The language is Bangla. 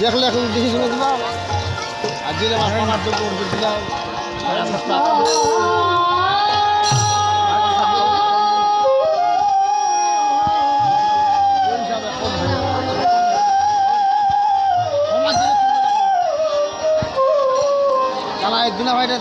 দেখলে এখন দেখি শুনে দিলাম আর যেটা মাথায় মারতে করে দিলাম সাড়ে দিলে একদিন ভাইটা।